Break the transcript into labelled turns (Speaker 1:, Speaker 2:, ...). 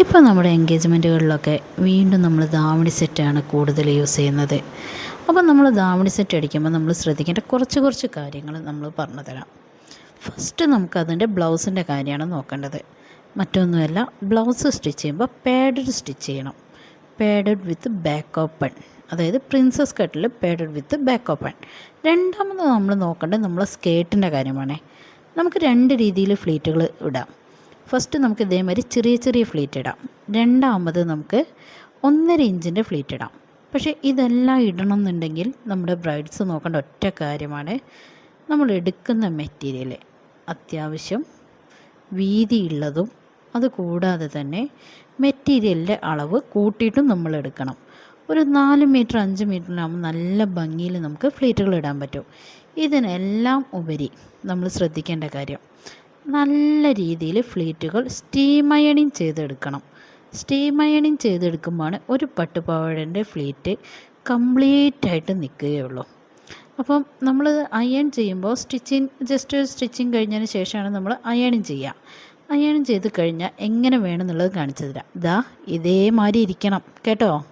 Speaker 1: ഇപ്പോൾ നമ്മുടെ എൻഗേജ്മെന്റുകളിലൊക്കെ വീണ്ടും നമ്മൾ ധാവണി സെറ്റാണ് കൂടുതൽ യൂസ് ചെയ്യുന്നത്. അപ്പോൾ നമ്മൾ ദാവണി സെറ്റ് അടിക്കുമ്പോൾ നമ്മൾ ശ്രദ്ധിക്കേണ്ട കുറച്ച് കുറച്ച് കാര്യങ്ങൾ നമ്മൾ പറഞ്ഞു തരാം. ഫസ്റ്റ് നമുക്ക് അതിന്റെ ബ്ലൗസിന്റെ കാര്യമാണ് നോക്കേണ്ടത്. മറ്റൊന്നുമല്ല ബ്ലൗസ് സ്റ്റിച്ച് ചെയ്യുമ്പോൾ പാഡഡ് സ്റ്റിച്ച് ചെയ്യണം. പാഡഡ് വിത്ത് ബാക്ക് ഓപ്പൺ അതായത് പ്രിൻസസ് കട്ടിൽ പാഡഡ് വിത്ത് ബാക്ക് ഓപ്പൺ രണ്ടാമത് നമ്മൾ നോക്കേണ്ടത് നമ്മൾ സ്കേർട്ടിന്റെ കാര്യമാണേ. നമുക്ക് രണ്ട് രീതിയിൽ ഫ്ലീറ്റുകൾ ഇടാം. ഫസ്റ്റ് നമുക്ക് ഇതേമാതിരി ചെറിയ ചെറിയ ഫ്ലീറ്റ് ഇടാം. രണ്ടാമത് നമുക്ക് ഒന്നര ഇഞ്ചിന്റെ ഫ്ലീറ്റ് ഇടാം. പക്ഷേ ഇതെല്ലാം ഇടണം എന്നുണ്ടെങ്കിൽ നമ്മുടെ ബ്രൈഡ്സ് നോക്കേണ്ട ഒറ്റ കാര്യമാണ് നമ്മൾ എടുക്കുന്ന മെറ്റീരിയൽ അത്യാവശ്യം വീതിയുള്ളതും അതുകൂടാതെ തന്നെ മെറ്റീരിയലിന്റെ അളവ് കൂട്ടിയിട്ടും നമ്മൾ എടുക്കണം. ഒരു നാല് മീറ്റർ അഞ്ച് മീറ്ററിനാകുമ്പോൾ നല്ല ഭംഗിയിൽ നമുക്ക് ഫ്ലീറ്റുകൾ ഇടാൻ പറ്റും. ഇതിനെല്ലാം ഉപരി നമ്മൾ ശ്രദ്ധിക്കേണ്ട കാര്യം നല്ല രീതിയിൽ ഫ്ലീറ്റുകൾ സ്റ്റീം അയണിങ് ചെയ്തെടുക്കണം. സ്റ്റീം അയണിങ് ചെയ്തെടുക്കുമ്പോഴാണ് ഒരു പട്ടുപാവാടന്റെ ഫ്ലീറ്റ് കംപ്ലീറ്റ് ആയിട്ട് നിൽക്കുകയുള്ളൂ. അപ്പം നമ്മൾ അയൺ ചെയ്യുമ്പോൾ സ്റ്റിച്ചിങ് ജസ്റ്റ് സ്റ്റിച്ചിങ് കഴിഞ്ഞതിന് ശേഷമാണ് നമ്മൾ അയണിങ് ചെയ്യുക. അയണിങ് ചെയ്ത് കഴിഞ്ഞാൽ എങ്ങനെ വേണമെന്നുള്ളത് കാണിച്ചു തരാം. ഇതാ ഇതേമാതിരി ഇരിക്കണം. കേട്ടോ?